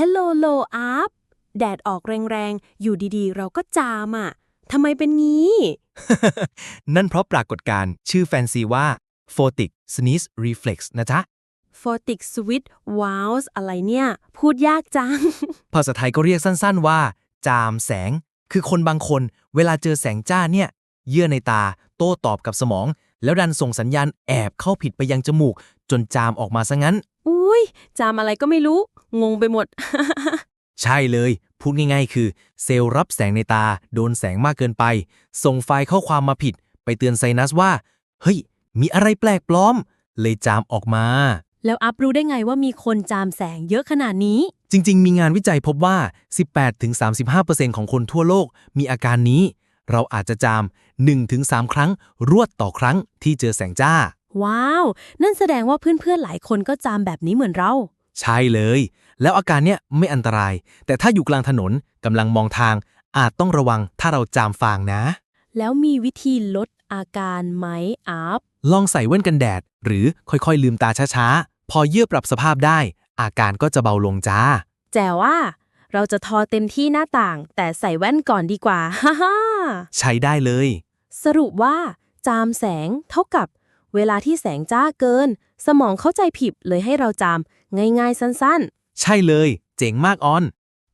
Hello low up แดดออกแรงๆ อยู่ดีๆ เราก็จามอะทำไมเป็นงี้ นั่นเพราะปรากฏการณ์ชื่อแฟนซีว่า photic sneeze reflex นะจ๊ะ Photic Switch Wows อะไรเนี่ย พูดยากจัง ภาษาไทยก็เรียกสั้นๆว่า จามแสง คือคนบางคน เวลาเจอแสงจ้าเนี่ย เยื่อในตา โต้ตอบกับสมอง แล้วดันส่งสัญญาณแอบเข้าผิดไปยังจมูก จนจามออกมาซะงั้นอุ้ ย จามอะไรก็ไม่รู้ งงไปหมด ใช่เลย พูดง่ายๆ คือ เซลล์รับแสงในตา โดนแสงมากเกินไป ส่งไฟล์ข้อความมาผิด ไปเตือนไซนัสว่า เฮ้ย มีอะไรแปลกปลอม เลยจามออกมา แล้วอัพรู้ได้ไงว่ามีคนจามแสงเยอะขนาดนี้ จริงๆ มีงานวิจัยพบว่า 18-35%ของคนทั่วโลกมีอาการนี้ เราอาจจะจาม 1-3 ครั้ง รวดต่อครั้งที่เจอแสงจ้า ว้าว นั่นแสดงว่าเพื่อนๆหลายคนก็จามแบบนี้เหมือนเรา ใช่เลย แล้วอาการเนี้ยไม่อันตราย แต่ถ้าอยู่กลางถนนกำลังมองทาง อาจต้องระวังถ้าเราจามฟางนะ แล้วมีวิธีลดอาการไหมอัพลองใส่แว่นกันแดด หรือค่อยๆลืมตาช้าๆ พอเยื่อปรับสภาพได้ อาการก็จะเบาลงจ้า แจ๋ว่า เราจะทอเต็มที่หน้าต่าง แต่ใส่แว่นก่อนดีกว่า ฮ่าฮ่าใช้ได้เลย สรุปว่า จามแสงเท่ากับ เวลาที่แสงจ้าเกิน สมองเข้าใจผิดเลยให้เราจามง่ายๆสั้นๆ ใช่เลย เจ๋งมากออน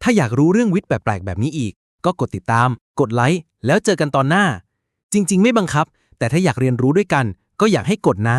ถ้าอยากรู้เรื่องวิทย์แปลกๆแบบนี้อีก ก็กดติดตาม กดไลค์ แล้วเจอกันตอนหน้า จริง ๆ ไม่บังคับ แต่ถ้าอยากเรียนรู้ด้วยกัน ก็อยากให้กดนะ